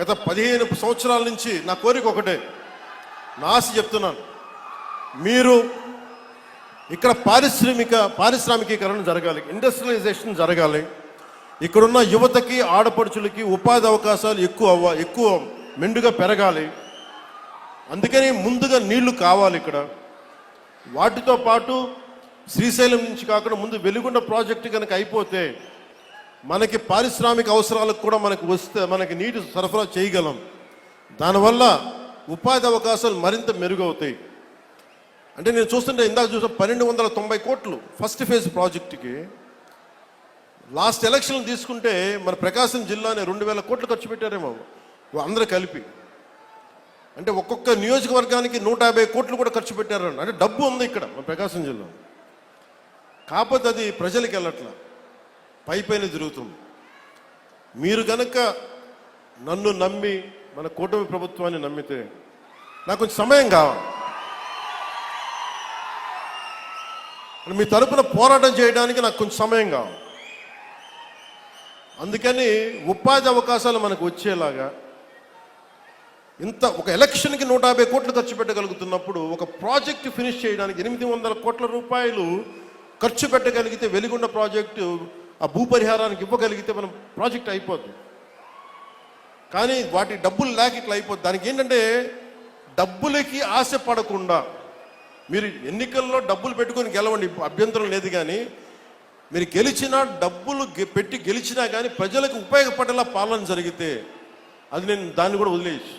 గత పదిహేను సంవత్సరాల నుంచి నా కోరిక ఒకటే. నా చెప్తున్నాను. మీరు ఇక్కడ పారిశ్రామిక పారిశ్రామికీకరణ జరగాలి ఇండస్ట్రియలైజేషన్ జరగాలి. ఇక్కడున్న యువతకి ఆడపడుచులకి ఉపాధి అవకాశాలు ఎక్కువ అవ్వ ఎక్కువ మెండుగా పెరగాలి. అందుకని ముందుగా నీళ్ళు కావాలి ఇక్కడ. వాటితో పాటు శ్రీశైలం నుంచి కాకుండా ముందు వెలుగుండ ప్రాజెక్టు కనుక అయిపోతే మనకి పారిశ్రామిక అవసరాలకు కూడా మనకు వస్తే మనకి నీటి సరఫరా చేయగలం. దానివల్ల ఉపాధి అవకాశాలు మరింత మెరుగవుతాయి. అంటే నేను చూస్తుంటే ఇందాక చూసిన పన్నెండు వందల తొంభై కోట్లు ఫస్ట్ ఫేజ్ ప్రాజెక్టుకి. లాస్ట్ ఎలక్షన్ తీసుకుంటే మన ప్రకాశం జిల్లానే రెండు వేల కోట్లు ఖర్చు పెట్టారేమో అందరూ కలిపి. అంటే ఒక్కొక్క నియోజకవర్గానికి నూట యాభై కోట్లు కూడా ఖర్చు పెట్టారండి అంటే డబ్బు ఉంది ఇక్కడ మన ప్రకాశం జిల్లా కాకపోతే అది ప్రజలకు వెళ్ళట్లా. పై పైన జరుగుతుంది మీరు కనుక నన్ను నమ్మి మన కూటమి ప్రభుత్వాన్ని నమ్మితే నాకు కొంచెం సమయం కావాలి. మీ తరపున పోరాటం చేయడానికి నాకు కొంచెం సమయం కావాలి. అందుకని ఉపాధి అవకాశాలు మనకు వచ్చేలాగా ఇంత ఒక ఎలక్షన్కి నూట యాభై కోట్లు ఖర్చు పెట్టగలుగుతున్నప్పుడు ఒక ప్రాజెక్ట్ ఫినిష్ చేయడానికి ఎనిమిది వందల కోట్ల రూపాయలు ఖర్చు పెట్టగలిగితే వెలిగొండ ప్రాజెక్టు ఆ భూ పరిహారానికి ఇవ్వగలిగితే మనం ప్రాజెక్ట్ అయిపోద్ది. కానీ వాటి డబ్బులు లేక ఇట్లా అయిపోద్ది. దానికి ఏంటంటే డబ్బులకి ఆశ పడకుండా మీరు ఎన్నికల్లో డబ్బులు పెట్టుకొని గెలవండి అభ్యంతరం లేదు కానీ మీరు గెలిచినా డబ్బులు పెట్టి గెలిచినా కానీ ప్రజలకు ఉపయోగపడేలా పాలన జరిగితే అది నేను దాన్ని కూడా వదిలేయచ్చు.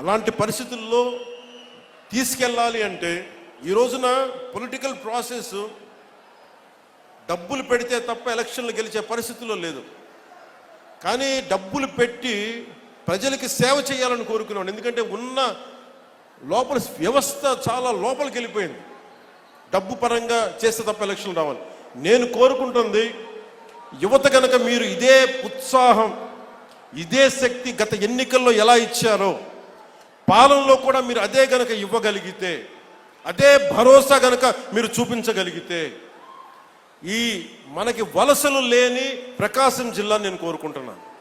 అలాంటి పరిస్థితుల్లో తీసుకెళ్ళాలి అంటే ఈ రోజున పొలిటికల్ ప్రాసెస్ డబ్బులు పెడితే తప్ప ఎలక్షన్లు గెలిచే పరిస్థితుల్లో లేదు. కానీ డబ్బులు పెట్టి ప్రజలకి సేవ చేయాలని కోరుకున్నాను ఎందుకంటే ఉన్న లోపల వ్యవస్థ చాలా లోపలికి వెళ్ళిపోయింది. డబ్బు పరంగా చేస్తే తప్ప ఎలక్షన్లు రావాలి. నేను కోరుకుంటుంది యువత కనుక మీరు ఇదే ఉత్సాహం ఇదే శక్తి గత ఎన్నికల్లో ఎలా ఇచ్చారో పాలనలో కూడా మీరు అదే గనక ఇవ్వగలిగితే అదే భరోసా గనక మీరు చూపించగలిగితే ఈ మనకి వలసలు లేని ప్రకాశం జిల్లా నేను కోరుకుంటున్నాను.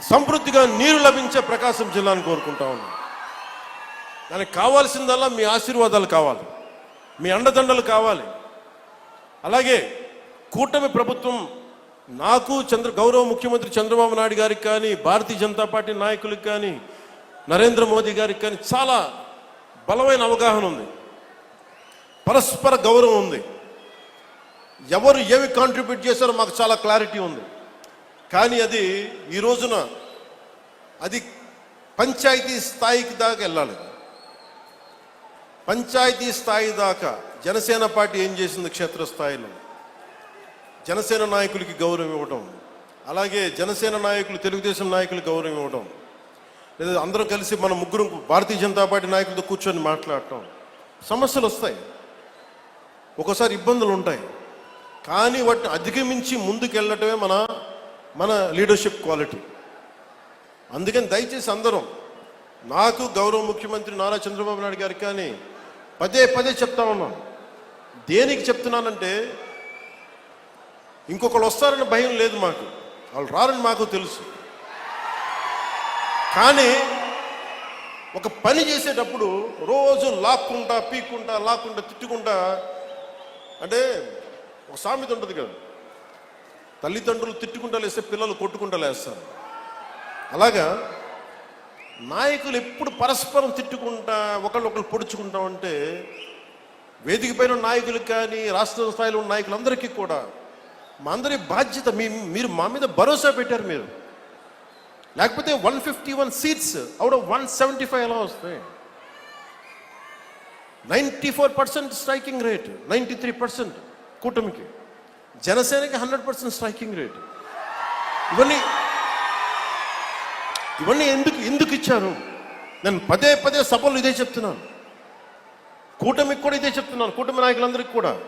సమృద్ధిగా నీరు లభించే ప్రకాశం జిల్లాను కోరుకుంటా ఉన్నాను. దానికి కావాల్సిందల్లా మీ ఆశీర్వాదాలు కావాలి. మీ అండదండలు కావాలి. అలాగే కూటమి ప్రభుత్వం నాకు చంద్ర గౌరవ ముఖ్యమంత్రి చంద్రబాబు నాయుడు గారికి కానీ భారతీయ జనతా పార్టీ నాయకులకు కానీ నరేంద్ర మోదీ గారికి కానీ చాలా బలమైన అవగాహన ఉంది. పరస్పర గౌరవం ఉంది. ఎవరు ఏమి కాంట్రిబ్యూట్ చేశారో మాకు చాలా క్లారిటీ ఉంది. కానీ అది ఈ రోజున అది పంచాయతీ స్థాయికి దాకా వెళ్ళాలి. పంచాయతీ స్థాయి దాకా జనసేన పార్టీ ఏం చేసింది క్షేత్రస్థాయిలో? జనసేన నాయకులకి గౌరవం ఇవ్వటం. అలాగే జనసేన నాయకులు తెలుగుదేశం నాయకులు గౌరవం ఇవ్వటం. లేదా అందరం కలిసి మన ముగ్గురు భారతీయ జనతా పార్టీ నాయకులతో కూర్చొని మాట్లాడటం. సమస్యలు వస్తాయి. ఒక్కోసారి ఇబ్బందులు ఉంటాయి. కానీ వాటిని అధిగమించి ముందుకెళ్ళటమే మన మన లీడర్షిప్ క్వాలిటీ అందుకని దయచేసి అందరం నాకు గౌరవ ముఖ్యమంత్రి నారా చంద్రబాబు నాయుడు గారికి కానీ పదే పదే చెప్తా ఉన్నాను దేనికి చెప్తున్నానంటే ఇంకొకళ్ళు వస్తారని భయం లేదు మాకు. వాళ్ళు రారని మాకు తెలుసు. కానీ ఒక పని చేసేటప్పుడు రోజు లాక్కుంటా పీక్కుంటా లాక్కుంటా తిట్టుకుంటా అంటే ఒక సామెత ఉంటుంది కదా. తల్లిదండ్రులు తిట్టుకుంటా లేస్తే పిల్లలు కొట్టుకుంటా లేస్తారు. అలాగా నాయకులు ఎప్పుడు పరస్పరం తిట్టుకుంటా ఒకళ్ళొకళ్ళు పొడుచుకుంటా ఉంటే వేదిక పైన నాయకులు కానీ రాష్ట్ర స్థాయిలో ఉన్న నాయకులందరికీ కూడా మా అందరి బాధ్యత మీ మీరు మా మీద భరోసా పెట్టారు మీరు. లేకపోతే one fifty one seats out of one seventy five ఎలా వస్తాయి? Ninety four percent striking rate ninety three percent. కూటమికి. జనసేనకి హండ్రెడ్ పర్సెంట్ స్ట్రైకింగ్ రేట్. ఇవన్నీ ఇవన్నీ ఎందుకు ఎందుకు ఇచ్చారు? నేను పదే పదే సభలు ఇదే చెప్తున్నాను. కూటమికి కూడా ఇదే చెప్తున్నాను కూటమి నాయకులందరికీ కూడా.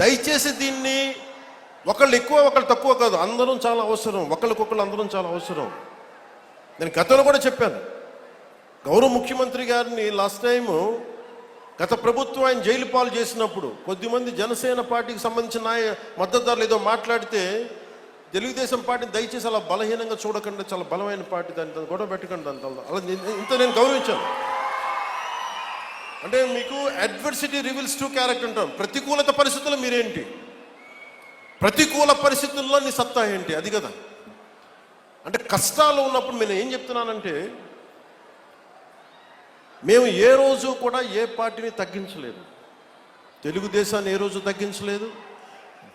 దయచేసి దీన్ని ఒకళ్ళు ఎక్కువ ఒకళ్ళు తక్కువ కాదు అందరం చాలా అవసరం ఒకళ్ళకొకళ్ళు అందరం చాలా అవసరం. నేను గతంలో కూడా చెప్పాను. గౌరవ ముఖ్యమంత్రి గారిని లాస్ట్ టైము గత ప్రభుత్వం ఆయన జైలు పాలు చేసినప్పుడు కొద్దిమంది జనసేన పార్టీకి సంబంధించిన నాయ మద్దతుదారులు ఏదో మాట్లాడితే తెలుగుదేశం పార్టీని దయచేసి అలా బలహీనంగా చూడకుండా చాలా బలమైన పార్టీ దాని గొడవ పెట్టకండి దాంతో అలా నేను- ఇంత నేను గౌరవించాను. అంటే మీకు అడ్వర్సిటీ రివీల్స్ టు క్యారెక్టర్ అంటాం ప్రతికూలత పరిస్థితుల్లో మీరేంటి? ప్రతికూల పరిస్థితుల్లో నీ సత్తా ఏంటి? అది కదా. అంటే కష్టాలు ఉన్నప్పుడు నేను ఏం చెప్తున్నానంటే మేము ఏ రోజు కూడా ఏ పార్టీని తగ్గించలేదు. తెలుగుదేశాన్ని ఏ రోజు తగ్గించలేదు.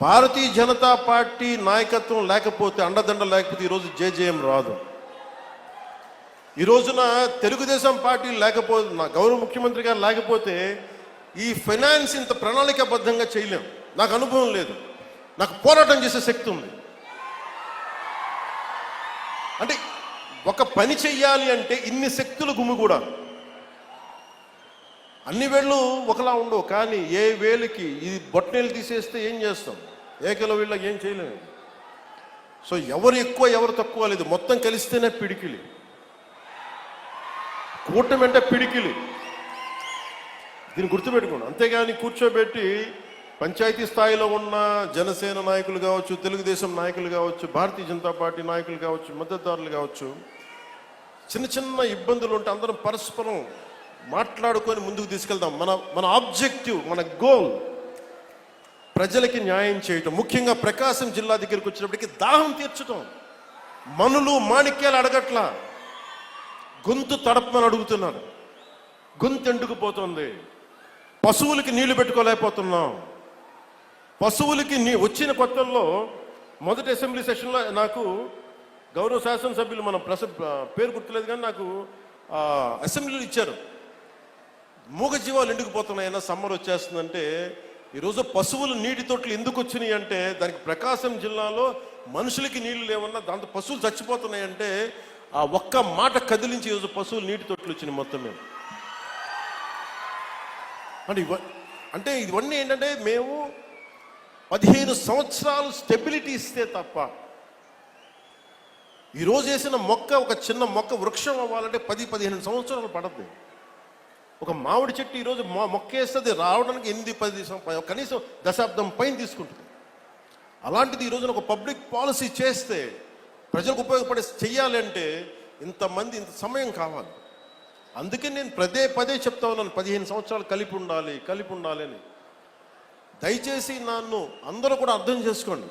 భారతీయ జనతా పార్టీ నాయకత్వం లేకపోతే అండదండ లేకపోతే ఈరోజు జేజేఎం రాదు. ఈ రోజున తెలుగుదేశం పార్టీ లేకపోతే నా గౌరవ ముఖ్యమంత్రి గారు లేకపోతే ఈ ఫైనాన్స్ ఇంత ప్రణాళికాబద్ధంగా చేయలేం. నాకు అనుభవం లేదు. నాకు పోరాటం చేసే శక్తి ఉంది. అంటే ఒక పని చెయ్యాలి అంటే ఇన్ని శక్తులు గుమిగూడా అన్ని వేళ్ళు ఒకలా ఉండవు కానీ ఏ వేలుకి ఇది బొట్టనేలు తీసేస్తే ఏం చేస్తాం? ఏకల వీళ్ళకి ఏం చేయలేము. సో ఎవరు ఎక్కువ ఎవరు తక్కువ లేదు. మొత్తం కలిస్తేనే పిడికిలి. కూటమి అంటే పిడికిలి. దీన్ని గుర్తుపెట్టుకోండి. అంతేగాని కూర్చోబెట్టి పంచాయతీ స్థాయిలో ఉన్న జనసేన నాయకులు కావచ్చు తెలుగుదేశం నాయకులు కావచ్చు భారతీయ జనతా పార్టీ నాయకులు కావచ్చు మద్దతుదారులు కావచ్చు చిన్న చిన్న ఇబ్బందులు ఉంటే అందరం పరస్పరం మాట్లాడుకొని ముందుకు తీసుకెళ్దాం. మన మన ఆబ్జెక్టివ్ మన గోల్ ప్రజలకి న్యాయం చేయటం. ముఖ్యంగా ప్రకాశం జిల్లా దగ్గరికి వచ్చినప్పటికీ దాహం తీర్చటం. మనులు మాణిక్యాలు అడగట్లా. గొంతు తడపమని అడుగుతున్నారు. గొంతు ఎండుకుపోతుంది పశువులకి నీళ్ళు పెట్టుకోలేకపోతున్నాం. పశువులకి నీ వచ్చిన కొత్తల్లో మొదటి అసెంబ్లీ సెషన్లో నాకు గౌరవ శాసనసభ్యులు మన ప్రస పేరు గుర్తులేదు కానీ నాకు అసెంబ్లీలు ఇచ్చారు. మూగ జీవాలు ఎండుకుపోతున్నాయన్న సమ్మర్ వచ్చేస్తుందంటే ఈరోజు పశువులు నీటి తొట్లు ఎందుకు వచ్చినాయి అంటే దానికి ప్రకాశం జిల్లాలో మనుషులకి నీళ్ళు లేవన్నా దాంతో పశువులు చచ్చిపోతున్నాయంటే ఆ ఒక్క మాట కదిలించి ఈరోజు పశువులు నీటి తొట్లు వచ్చినాయి మొత్తం మేము అంటే ఇవ అంటే ఇవన్నీ ఏంటంటే మేము పదిహేను సంవత్సరాలు స్టెబిలిటీ ఇస్తే తప్ప ఈరోజు వేసిన మొక్క ఒక చిన్న మొక్క వృక్షం అవ్వాలంటే పది పదిహేను సంవత్సరాలు పడద్దు. ఒక మామిడి చెట్టు ఈరోజు మొ మొక్క రావడానికి ఎనిమిది పది కనీసం దశాబ్దం పైన తీసుకుంటుంది. అలాంటిది ఈరోజున ఒక పబ్లిక్ పాలసీ చేస్తే ప్రజలకు ఉపయోగపడే చెయ్యాలి అంటే ఇంతమంది ఇంత సమయం కావాలి. అందుకే నేను పదే పదే చెప్తా ఉన్నాను పదిహేను సంవత్సరాలు కలిపి ఉండాలి కలిపి ఉండాలి అని. దయచేసి నన్ను అందరూ కూడా అర్థం చేసుకోండి.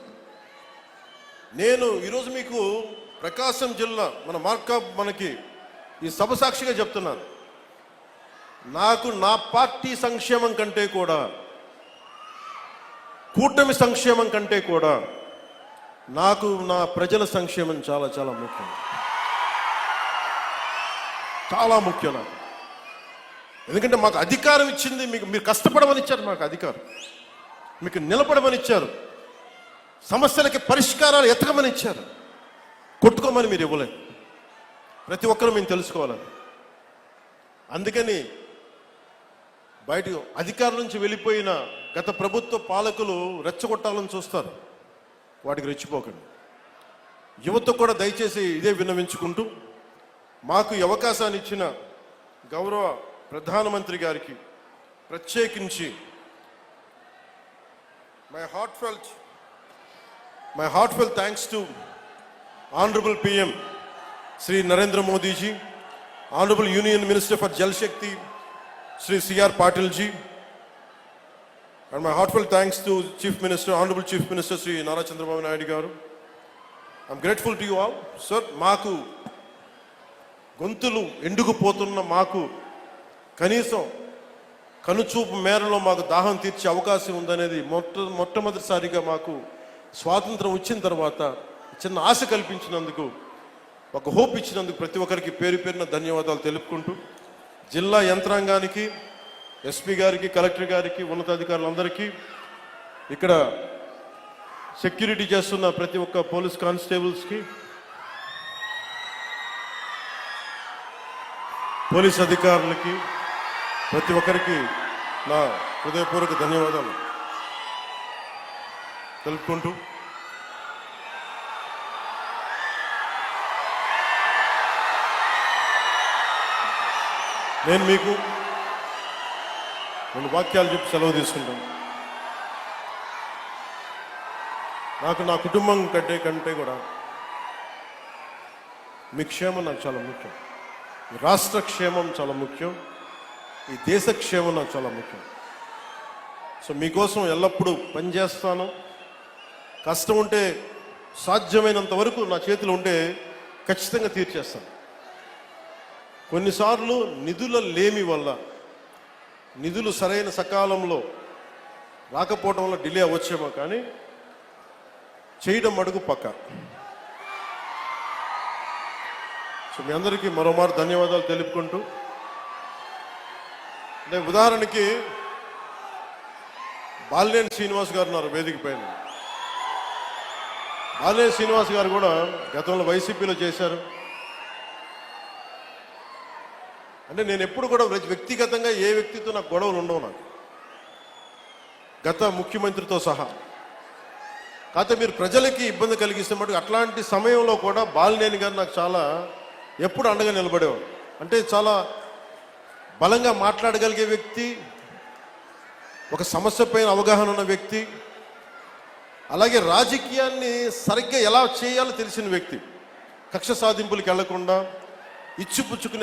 నేను ఈరోజు మీకు ప్రకాశం జిల్లా మన మార్కా మనకి ఈ సభ సాక్షిగా చెప్తున్నాను. నాకు నా పార్టీ సంక్షేమం కంటే కూడా కూటమి సంక్షేమం కంటే కూడా నాకు నా ప్రజల సంక్షేమం చాలా చాలా ముఖ్యం. చాలా ముఖ్యం నాకు. ఎందుకంటే మాకు అధికారం ఇచ్చింది మీకు మీరు కష్టపడమని ఇచ్చారు మాకు అధికారం. మీకు నిలబడమని ఇచ్చారు. సమస్యలకి పరిష్కారాలు ఎతకమని ఇచ్చారు. కొట్టుకోమని మీరు ఇవ్వలేదు. ప్రతి ఒక్కరూ మేము తెలుసుకోవాలని అందుకని బయట అధికారం నుంచి వెళ్ళిపోయిన గత ప్రభుత్వ పాలకులు రెచ్చగొట్టాలని చూస్తారు. వాటికి రెచ్చిపోకండి. యువత కూడా దయచేసి ఇదే విన్నవించుకుంటూ మాకు అవకాశాన్ని ఇచ్చిన గౌరవ ప్రధానమంత్రి గారికి ప్రత్యేకించి my heart felt my heart fell thanks to honourable PM Shri Narendra Modiji honourable union minister for Jal Shakti Shri CR Patil G and my హార్ట్ఫిల్ thanks to chief minister honourable chief minister Shri Nara Chandrababu Naidu గారు I'm grateful to you all sir మాకు గొంతులు ఎండుకుపోతున్న మాకు కనీసం కనుచూపు మేరలో మాకు దాహం తీర్చే అవకాశం ఉందనేది మొట్ట మొట్టమొదటిసారిగా మాకు స్వాతంత్రం వచ్చిన తర్వాత చిన్న ఆశ కల్పించినందుకు ఒక హోప్ ఇచ్చినందుకు ప్రతి ఒక్కరికి పేరు పేరున ధన్యవాదాలు తెలుపుకుంటూ జిల్లా యంత్రాంగానికి ఎస్పీ గారికి కలెక్టర్ గారికి ఉన్నతాధికారులందరికీ ఇక్కడ సెక్యూరిటీ చేస్తున్న ప్రతి ఒక్క పోలీస్ కానిస్టేబుల్స్కి పోలీస్ అధికారులకి ప్రతి ఒక్కరికి నా హృదయపూర్వక ధన్యవాదాలు. తెలుపుకుంటూ నేను మీకు రెండు వాక్యాలు చెప్పి సెలవు తీసుకుంటాను. నాకు నా కుటుంబం కంటే కంటే కూడా మీ క్షేమం నాకు చాలా ముఖ్యం. ఈ రాష్ట్ర క్షేమం చాలా ముఖ్యం. ఈ దేశ క్షేమం నాకు చాలా ముఖ్యం. సో మీకోసం ఎల్లప్పుడూ పనిచేస్తాను. కష్టం ఉంటే సాధ్యమైనంత వరకు నా చేతిలో ఉంటే ఖచ్చితంగా తీర్చేస్తాను. కొన్నిసార్లు నిధుల లేమి వల్ల నిధులు సరైన సకాలంలో రాకపోవడం వల్ల డిలే అవ్వచ్చేమో కానీ చేయడం అడుగు పక్క. సో మీ అందరికీ మరోమారు ధన్యవాదాలు తెలుపుకుంటూ అంటే ఉదాహరణకి బాలినేని శ్రీనివాస్ గారు ఉన్నారు వేదిక పైన. బాలినేని శ్రీనివాస్ గారు కూడా గతంలో వైసీపీలో చేశారు. అంటే నేను ఎప్పుడు కూడా వ్యక్తిగతంగా ఏ వ్యక్తితో నాకు గొడవలు ఉండవు నాకు. గత ముఖ్యమంత్రితో సహా. కాకపోతే మీరు ప్రజలకి ఇబ్బంది కలిగిస్తే మటుకు అట్లాంటి సమయంలో కూడా బాలినేని గారు నాకు చాలా ఎప్పుడు అండగా నిలబడేవాడు. అంటే చాలా బలంగా మాట్లాడగలిగే వ్యక్తి ఒక సమస్య పైన అవగాహన ఉన్న వ్యక్తి అలాగే రాజకీయాన్ని సరిగ్గా ఎలా చేయాలో తెలిసిన వ్యక్తి. కక్ష సాధింపులకు వెళ్ళకుండా ఇచ్చిపుచ్చుకునే